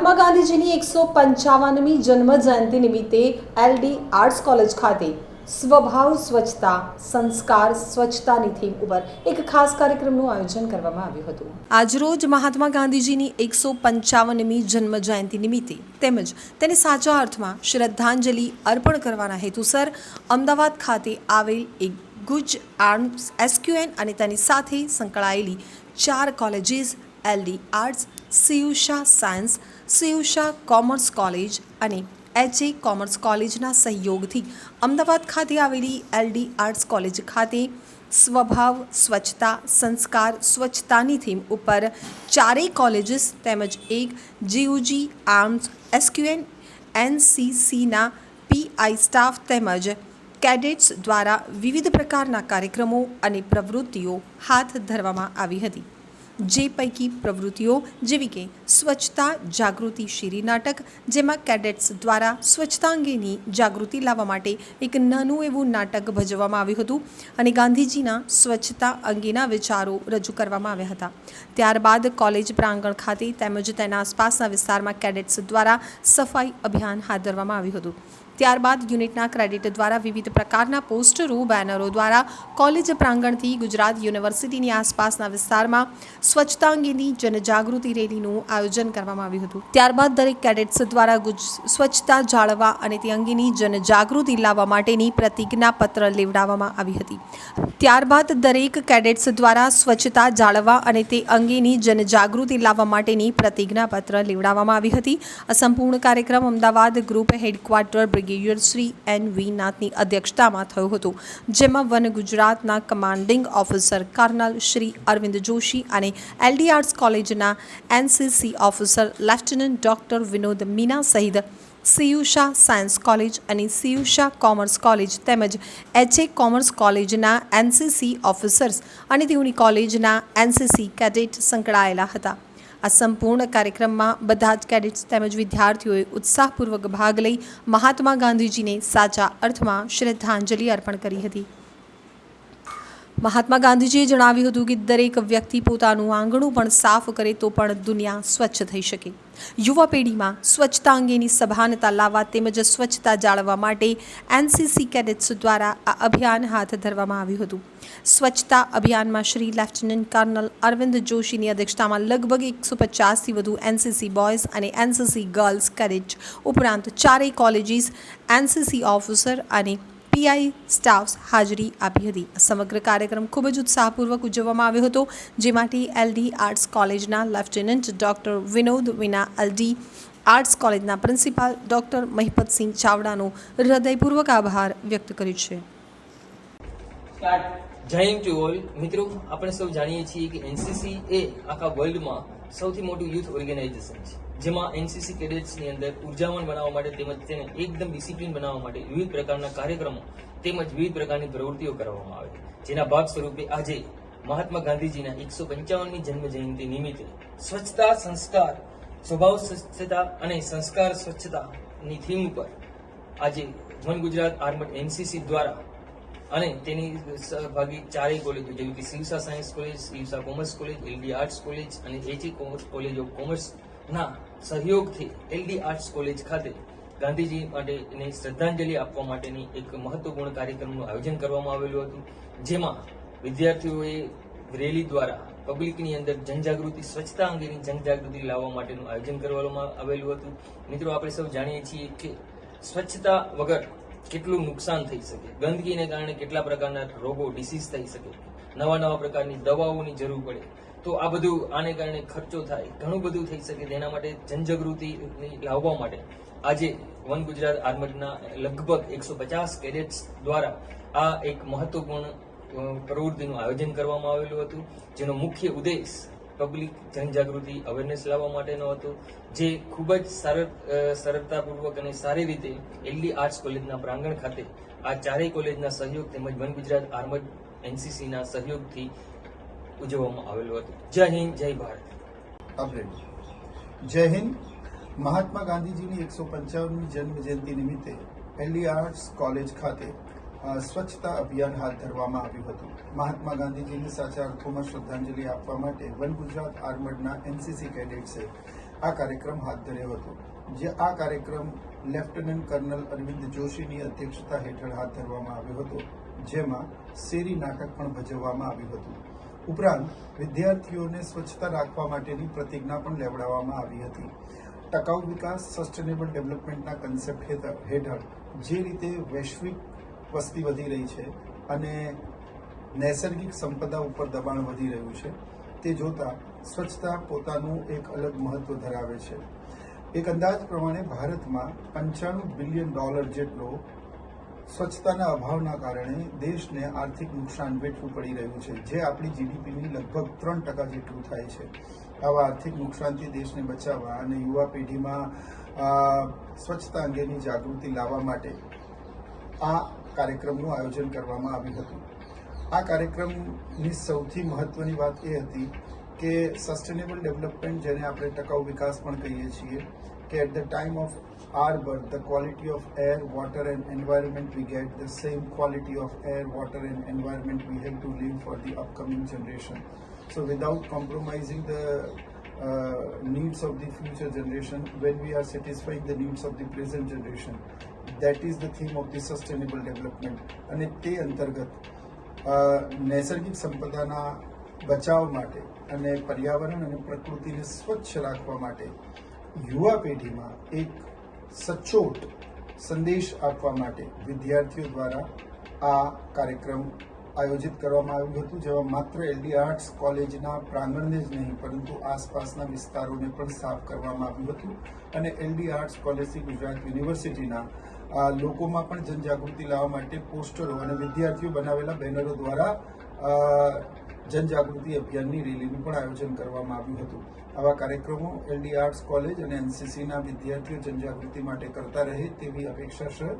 મહાત્મા ગાંધીજીની એકસો પંચાવનમી જન્મ જયંતિ નિમિત્તે એલડી આર્ટ્સ કોલેજ ખાતે સ્વભાવ, સ્વચ્છતા, સંસ્કાર, સ્વચ્છતાની થીમ ઉપર એક ખાસ કાર્યક્રમનું આયોજન કરવામાં આવ્યું હતું. આજરોજ મહાત્મા ગાંધીજીની એકસો પંચાવનમી જન્મ જયંતિ નિમિત્તે તેમજ તેને સાચા અર્થમાં શ્રદ્ધાંજલિ અર્પણ કરવાના હેતુસર અમદાવાદ ખાતે આવેલ એક ગુજ આર્મ્સ એસક્યુએન અને તેની સાથે સંકળાયેલી ચાર કોલેજીસ, એલડી આર્ટ્સ સીયુષા સાયન્સ સીયુષા કોમર્સ કોલેજ અને એચએ કોમર્સ કોલેજના સહયોગથી અમદાવાદ ખાતે આવેલી એલડી આર્ટ્સ કોલેજ ખાતે સ્વભાવ, સ્વચ્છતા, સંસ્કાર, સ્વચ્છતાની થીમ ઉપર ચારેય કોલેજીસ તેમજ એક જીયુજી આર્મ્સ એસક્યુએન એનસીસીના પીઆઈ સ્ટાફ તેમજ કેડેટ્સ દ્વારા વિવિધ પ્રકારના કાર્યક્રમો અને પ્રવૃત્તિઓ હાથ ધરવામાં આવી હતી. જે પૈકી પ્રવૃત્તિઓ જેવી કે સ્વચ્છતા જાગૃતિ શીરી નાટક, જેમાં કેડેટ્સ દ્વારા સ્વચ્છતા અંગેની જાગૃતિ લાવવા માટે એક નાનું એવું નાટક ભજવવામાં આવ્યું હતું અને ગાંધીજીના સ્વચ્છતા અંગેના વિચારો રજૂ કરવામાં આવ્યા હતા. ત્યારબાદ કોલેજ પ્રાંગણ ખાતે તેમજ તેના આસપાસના વિસ્તારમાં કેડેટ્સ દ્વારા સફાઈ અભિયાન હાથ ધરવામાં આવ્યું હતું. ત્યારબાદ યુનિટના ક્રેડિટ દ્વારા વિવિધ પ્રકારના પોસ્ટરો, બેનરો દ્વારા કોલેજ પ્રાંગણથી ગુજરાત યુનિવર્સિટીની આસપાસના વિસ્તારમાં સ્વચ્છતા અંગેની જનજાગૃતિ રેલીનું આયોજન કરવામાં આવ્યું હતું. ત્યારબાદ દરેક કેડેટ્સ દ્વારા સ્વચ્છતા જાળવવા અને તે અંગેની જનજાગૃતિ લાવવા માટેની પ્રતિજ્ઞાપત્ર લેવડાવવામાં આવી હતી. ત્યારબાદ દરેક કેડેટ્સ દ્વારા સ્વચ્છતા જાળવવા અને તે અંગેની જનજાગૃતિ લાવવા માટેની પ્રતિજ્ઞાપત્ર લેવડાવવામાં આવી હતી. આ સંપૂર્ણ કાર્યક્રમ Ahmedabad group headquarter brigadier N V નાથની અધ્યક્ષતામાં થયું હતું, જેમાં વન ગુજરાતના commanding officer colonel Shri Arvind Joshi અને એલડી આર્ટ્સ કોલેજના NCC officer lieutenant doctor Vinod Meena સહિત સીયુષા સાયન્સ કોલેજ અને સીયુષા કોમર્સ કોલેજ તેમજ એચએ કોમર્સ કોલેજના એનસીસી ઓફિસર્સ અને તેઓની કોલેજના એનસીસી કેડેટ સંકળાયેલા હતા. આ સંપૂર્ણ કાર્યક્રમમાં બધા જ કેડેટ્સ તેમજ વિદ્યાર્થીઓએ ઉત્સાહપૂર્વક ભાગ લઈ મહાત્મા ગાંધીજીને સાચા અર્થમાં શ્રદ્ધાંજલિ અર્પણ કરી હતી. મહાત્મા ગાંધીજીએ જણાવ્યું હતું કે દરેક વ્યક્તિ પોતાનું આંગણું પણ સાફ કરે તો પણ દુનિયા સ્વચ્છ થઈ શકે. યુવા પેઢીમાં સ્વચ્છતા અંગેની સભાનતા લાવવા તેમજ સ્વચ્છતા જાળવવા માટે એનસીસી કેડેટ્સ દ્વારા આ અભિયાન હાથ ધરવામાં આવ્યું હતું. સ્વચ્છતા અભિયાનમાં શ્રી લેફ્ટનન્ટ કર્નલ અરવિંદ જોશીની અધ્યક્ષતામાં લગભગ એકસો પચાસથી વધુ એનસીસી બોયઝ અને એનસીસી ગર્લ્સ કેડેટ ઉપરાંત ચારેય કોલેજીસ એનસીસી ઓફિસર અને પીઆઈ સ્ટાફ્સ હાજરી આપી હતી. સમગ્ર કાર્યક્રમ ખૂબ જ ઉત્સાહપૂર્વક ઉજવવામાં આવ્યો હતો જેમાંથી એલડી આર્ટ્સ કોલેજના લેફ્ટનન્ટ ડોક્ટર વિનોદ વિના, એલડી આર્ટ્સ કોલેજના પ્રિન્સિપાલ ડોક્ટર મહિપતસિંહ ચાવડાનો હૃદયપૂર્વક આભાર વ્યક્ત કર્યો છે. જય ઓલ. મિત્રો, આપણે સૌ જાણીએ છીએ કે એનસીસી એ આખા વર્લ્ડમાં સૌથી મોટું યુથ ઓર્ગેનાઇઝેશન છે. જેમાં એનસીસી કેડેટ્સની અંદર ઉર્જાવાન બનાવવા માટે તેમજ તેને એકદમ ડિસિપ્લિન બનાવવા માટે વિવિધ પ્રકારના કાર્યક્રમો તેમજ વિવિધ પ્રકારની પ્રવૃત્તિઓ કરવામાં આવે જેના ભાગ સ્વરૂપે આજે મહાત્મા ગાંધીજીના એકસો પંચાવનમી જન્મ જયંતિ નિમિત્તે સ્વચ્છતા, સંસ્કાર, સ્વભાવ સ્વચ્છતા અને સંસ્કાર સ્વચ્છતાની થીમ ઉપર આજે વન ગુજરાત આર્મડ એનસીસી દ્વારા અને તેની સહભાગી ચારેય કોલેજો જેવી કે શિવસા science college શિવસા commerce college LD arts college અને કોમર્સ કોલેજ ઓફ કોમર્સના સહયોગથી એલડી આર્ટ્સ કોલેજ ખાતે ગાંધીજી માટેની શ્રદ્ધાંજલિ આપવા માટેની એક મહત્વપૂર્ણ કાર્યક્રમનું આયોજન કરવામાં આવેલું હતું. જેમાં વિદ્યાર્થીઓએ રેલી દ્વારા પબ્લિકની અંદર જનજાગૃતિ, સ્વચ્છતા અંગેની જનજાગૃતિ લાવવા માટેનું આયોજન કરવામાં આવેલું હતું. મિત્રો, આપણે સૌ જાણીએ છીએ કે સ્વચ્છતા વગર કેટલું નુકસાન થઈ શકે? ગંદકીને કારણે કેટલા પ્રકારના રોગો ડિસીઝ થઈ શકે? નવા નવા પ્રકારની દવાઓની જરૂર પડે. તો આ બધું આને કારણે ખર્ચો થાય. ઘણું બધું થઈ શકે તેના માટે જનજાગૃતિ લાવવા માટે. આજે વન ગુજરાત આર્મડના લગભગ એકસો પચાસ કેડેટ્સ દ્વારા આ એક મહત્વપૂર્ણ પ્રવૃત્તિનું આયોજન કરવામાં આવેલું હતું, જેનો મુખ્ય ઉદ્દેશ પબ્લિક જનજાગૃતિ અવેરનેસ લાવવા માટેનો હતો, જે ખૂબ જ સરળ સરળતાપૂર્વક અને સારી રીતે એલડી આર્ટ્સ કોલેજના પ્રાંગણ ખાતે આ ચારેય કોલેજના સહયોગ તેમજ વન ગુજરાત આર્મડ એનસીસીના સહયોગથી ઉજવવામાં આવેલું હતું. જય હિન્દ, જય ભારત. જય હિન્દ. મહાત્મા ગાંધીજીની એકસો પંચાવનમી જન્મ જયંતિ નિમિત્તે એલડી આર્ટ્સ કોલેજ ખાતે સ્વચ્છતા અભિયાન હાથ ધરવામાં આવ્યું હતું. મહાત્મા ગાંધીજીને સાચા અર્થોમાં શ્રદ્ધાંજલિ આપવા માટે વન ગુજરાત આર્મડના એનસીસી કેડેટ્સે આ કાર્યક્રમ હાથ ધર્યો હતો, જે આ કાર્યક્રમ લેફ્ટનન્ટ કર્નલ અરવિંદ જોશીની અધ્યક્ષતા હેઠળ હાથ ધરવામાં આવ્યો હતો, જેમાં શેરી નાટક પણ ભજવવામાં આવ્યું હતું. ઉપરાંત, વિદ્યાર્થીઓને સ્વચ્છતા રાખવા માટેની પ્રતિજ્ઞા પણ લેવડાવવામાં આવી હતી. ટકાઉ વિકાસ સસ્ટેનેબલ ડેવલપમેન્ટના કન્સેપ્ટ હેઠળ જે રીતે વૈશ્વિક વસ્તી વધી રહી છે અને નૈસર્ગિક સંપદા ઉપર દબાણ વધી રહ્યું છે. તે જોતા સ્વચ્છતા પોતાનું એક અલગ મહત્વ ધરાવે છે. એક અંદાજ પ્રમાણે ભારતમાં પંચાણું બિલિયન ડોલર જેટલો સ્વચ્છતાના અભાવના કારણે દેશને આર્થિક નુકસાન વેઠવું પડી રહ્યું છે. જે આપણી જીડીપીની લગભગ ત્રણ ટકા જેટલું થાય છે. આવા આર્થિક નુકસાનથી દેશને બચાવવા અને યુવા પેઢીમાં સ્વચ્છતા અંગેની જાગૃતિ લાવવા માટે આ કાર્યક્રમનું આયોજન કરવામાં આવ્યું હતું. આ કાર્યક્રમની સૌથી મહત્વની વાત એ હતી કે સસ્ટેનેબલ ડેવલપમેન્ટ જેને આપણે ટકાઉ વિકાસ પણ કહીએ છીએ, કે at the time of our birth the quality of air water and environment we get the same quality of air water and environment we have to leave for the upcoming generation so without compromising the needs of the future generation, when we are satisfying the needs of the present generation that is the theme of the sustainable development અને તે અંતર્ગત નૈસર્ગિક સંપદાના બચાવ માટે અને પર્યાવરણ અને પ્રકૃતિને સ્વચ્છ રાખવા માટે યુવા પેઢીમાં એક સચોટ સંદેશ આપવા માટે વિદ્યાર્થીઓ દ્વારા આ કાર્યક્રમ આયોજિત કરવામાં આવ્યું હતું, જેમાં માત્ર એલડી આર્ટ્સ કોલેજના પ્રાંગણને જ નહીં, પરંતુ આસપાસના વિસ્તારોને પણ સાફ કરવામાં આવ્યું હતું. અને એલડી આર્ટ્સ કોલેજથી ગુજરાત યુનિવર્સિટીના લોકોમાં પણ જનજાગૃતિ લાવવા માટે પોસ્ટરો અને વિદ્યાર્થીઓ બનાવેલા બેનરો દ્વારા જનજાગૃતિ અભિયાનની રેલીનું પણ આયોજન કરવામાં આવ્યું હતું આવા કાર્યક્રમો એલડી આર્ટ્સ કોલેજ અને એનસીસીના વિદ્યાર્થીઓ જનજાગૃતિ માટે કરતા રહે તેવી અપેક્ષા છે